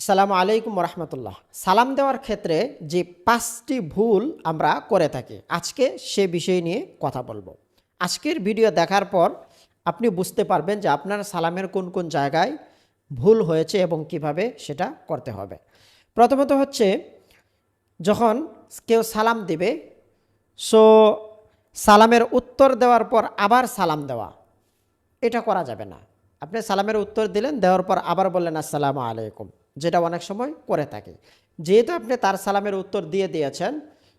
আসসালামু আলাইকুম রহমতুল্লাহ সালাম দেওয়ার ক্ষেত্রে যে পাঁচটি ভুল আমরা করে থাকি, আজকে সে বিষয় নিয়ে কথা বলব। আজকের ভিডিও দেখার পর আপনি বুঝতে পারবেন যে আপনার সালামের কোন কোন জায়গায় ভুল হয়েছে এবং কীভাবে সেটা করতে হবে। প্রথমত হচ্ছে, যখন কেউ সালাম দিবে, সো সালামের উত্তর দেওয়ার পর আবার সালাম দেওয়া, এটা করা যাবে না। আপনি সালামের উত্তর দিলেন, দেওয়ার পর আবার বললেন, আসসালামু আলাইকুম। যেটা অনেক সময় করে থাকে। যেহেতু আপনি তার সালামের উত্তর দিয়ে দিয়েছেন,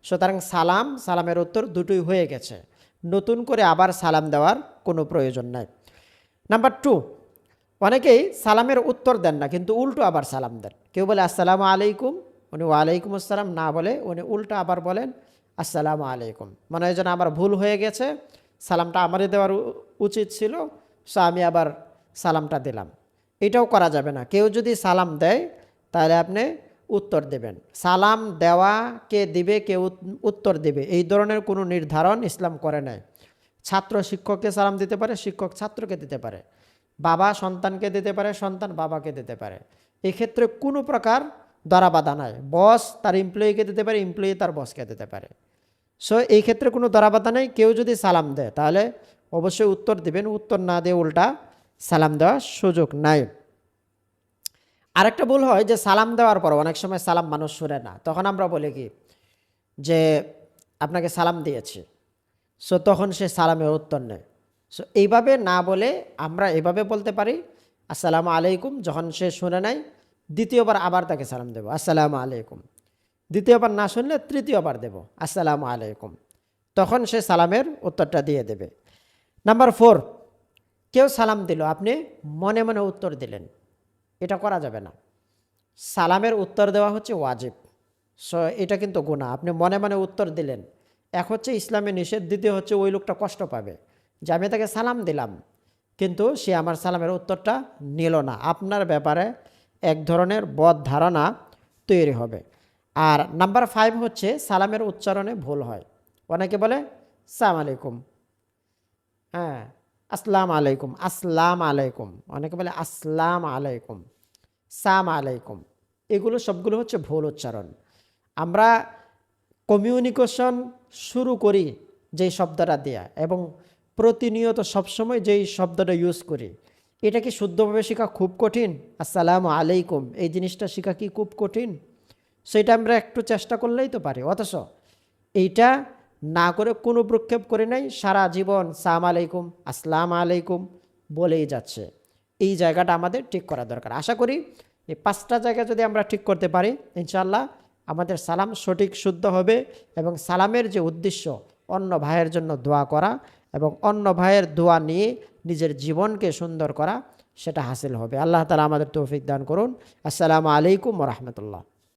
সুতরাং সালাম, সালামের উত্তর দুটোই হয়ে গেছে। নতুন করে আবার সালাম দেওয়ার কোনো প্রয়োজন নাই। নাম্বার টু, অনেকেই সালামের উত্তর দেন না, কিন্তু উল্টো আবার সালাম দেন। কেউ বলে, আসসালামু আলাইকুম। উনি, ওয়ালাইকুম আসসালাম। না বলে উনি উল্টো আবার বলেন, আসসালামু আলাইকুম। মনে হয় যেন আমার ভুল হয়ে গেছে, সালামটা আমারই দেওয়ার উচিত ছিল, সো আমি আবার সালামটা দিলাম। এটাও করা যাবে না। কেউ যদি সালাম দেয়, তাহলে আপনি উত্তর দেবেন। সালাম দেওয়া কে দিবে, কে উত্তর দেবে, এই ধরনের কোনো নির্ধারণ ইসলাম করে নাই। ছাত্র শিক্ষককে সালাম দিতে পারে, শিক্ষক ছাত্রকে দিতে পারে। বাবা সন্তানকে দিতে পারে, সন্তান বাবাকে দিতে পারে। এক্ষেত্রে কোনো প্রকার দরাবাধা নাই। বস তার এমপ্লয়িকে দিতে পারে এমপ্লয়ি তার বসকে দিতে পারে। সো এই ক্ষেত্রে কোনো দরাবাধা নেই। কেউ যদি সালাম দেয়, তাহলে অবশ্যই উত্তর দিবেন। উত্তর না দিয়ে উল্টা সালাম দেওয়ার সুযোগ নাই। আরেকটা ভুল হয় যে সালাম দেওয়ার পর অনেক সময় সালাম মানুষ শুনে না। তখন আমরা বলি কি যে আপনাকে সালাম দিয়েছি। সো তখন সে সালামের উত্তর নেয়। সো এইভাবে না বলে আমরা এভাবে বলতে পারি, আসসালামু আলাইকুম যখন সে শুনে নেয় দ্বিতীয়বার আবার তাকে সালাম দেবো, আসসালামু আলাইকুম দ্বিতীয়বার না শুনলে তৃতীয়বার দেব, আসসালামু আলাইকুম তখন সে সালামের উত্তরটা দিয়ে দেবে। নাম্বার ফোর কেউ সালাম দিল, আপনি মনে মনে উত্তর দিলেন। এটা করা যাবে না। সালামের উত্তর দেওয়া হচ্ছে ওয়াজিব। সো এটা কিন্তু গুণা আপনি মনে মনে উত্তর দিলেন। এক হচ্ছে ইসলামে নিষেধ, দ্বিতীয় হচ্ছে ওই লোকটা কষ্ট পাবে। যে আমি তাকে সালাম দিলাম, কিন্তু সে আমার সালামের উত্তরটা নিল না। আপনার ব্যাপারে এক ধরনের বদ ধারণা তৈরি হবে। আর নাম্বার ফাইভ হচ্ছে সালামের উচ্চারণে ভুল হয়। অনেকে বলে, সালাম আলাইকুম। হ্যাঁ আসসালাম আলাইকুম আসসালাম আলাইকুম। অনেকে বলে আসসালাম আলাইকুম সাম আলাইকুম। এগুলো সবগুলো হচ্ছে ভুল উচ্চারণ। আমরা কমিউনিকেশন শুরু করি যেই শব্দটা দেয়া এবং প্রতিনিয়ত সবসময় যেই শব্দটা ইউজ করি। এটা কি শুদ্ধভাবে শেখা খুব কঠিন? আসসালামু আলাইকুম, এই জিনিসটা শেখা কি খুব কঠিন? সেটা আমরা একটু চেষ্টা করলেই তো পারি। অথচ এইটা না করে কোনো প্রক্ষেপ করে নাই, সারা জীবন সাম আলাইকুম, আসসালাম আলাইকুম বলেই যাচ্ছে। এই জায়গাটা আমাদের ঠিক করা দরকার। আশা করি এই পাঁচটা জায়গা যদি আমরা ঠিক করতে পারি ইনশাল্লাহ আমাদের সালাম সঠিক, শুদ্ধ হবে এবং সালামের যে উদ্দেশ্য, অন্য ভাইয়ের জন্য দোয়া করা এবং অন্য ভাইয়ের দোয়া নিয়ে নিজের জীবনকে সুন্দর করা, সেটা হাসিল হবে। আল্লাহ তালা আমাদের তৌফিক দান করুন। আসসালামু আলাইকুম রহমতুল্লাহ।